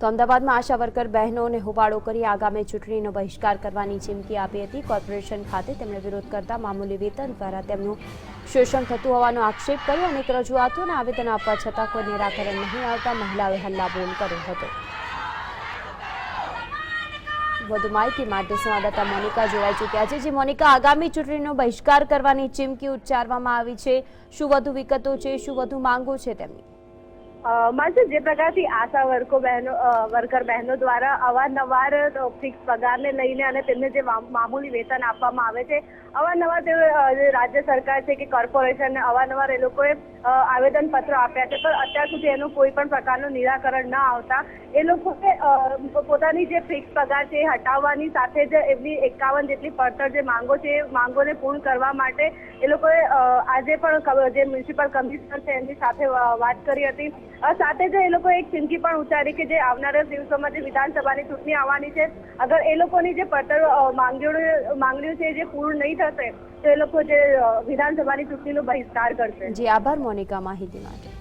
તો અમદાવાદમાં આશા વર્કર બહેનોને હોબાળો કરી આગામી ચૂંટણીનો બહિષ્કાર કરવાની ચીમકી આપી હતી. કોર્પોરેશન ખાતે તેમણે વિરોધ કરતા મામૂલી વેતન દ્વારા તેમનું શોષણ થતું હોવાનો આક્ષેપ કર્યો અનેક રજૂઆતો અને આવેદન આપવા છતાં કોઈ નિરાકરણ નહીં આવતા મહિલાઓએ હલ્લાબોલ કર્યો હતો. વધુ માહિતી માટે સંવાદદાતા મોનિકા જોડાઈ ચૂક્યા છે. જે મોનિકા, આગામી ચૂંટણીનો બહિષ્કાર કરવાની ચીમકી ઉચ્ચારવામાં આવી છે. શું વધુ વિગતો છે? શું વધુ માંગો છે તેમની? માનસી, જે પ્રકારથી આશા વર્કો બહેનો વર્કર બહેનો દ્વારા અવારનવાર ફિક્સ પગારને લઈને અને તેમને જે મામૂલી વેતન આપવામાં આવે છે, અવારનવાર તે રાજ્ય સરકાર છે કે કોર્પોરેશનને અવારનવાર એ લોકોએ આવેદન પત્ર આપ્યા છે. પણ અત્યાર સુધી એનું કોઈ પણ પ્રકારનું નિરાકરણ ન આવતા, એ લોકોએ પોતાની જે ફિક્સ પગાર છે એ હટાવવાની સાથે જ એમની એકાવન જેટલી પડતર જે માંગો છે, એ માંગોને પૂર્ણ કરવા માટે એ લોકોએ આજે પણ જે મ્યુનિસિપલ કમિશનર છે એમની સાથે વાત કરી હતી. સાથે જ એ લોકોએ એક ચીમકી પણ ઉચ્ચારી કે જે આવનારા દિવસોમાં જે વિધાનસભાની ચૂંટણી આવવાની છે, અગર એ લોકોની જે પડતર માંગણીઓ માંગણીઓ છે જે પૂર્ણ નહીં થશે, તો એ લોકો જે વિધાનસભાની ચૂંટણીનો બહિષ્કાર કરશે. જી, આભાર, મોનિકા માહિતી માટે.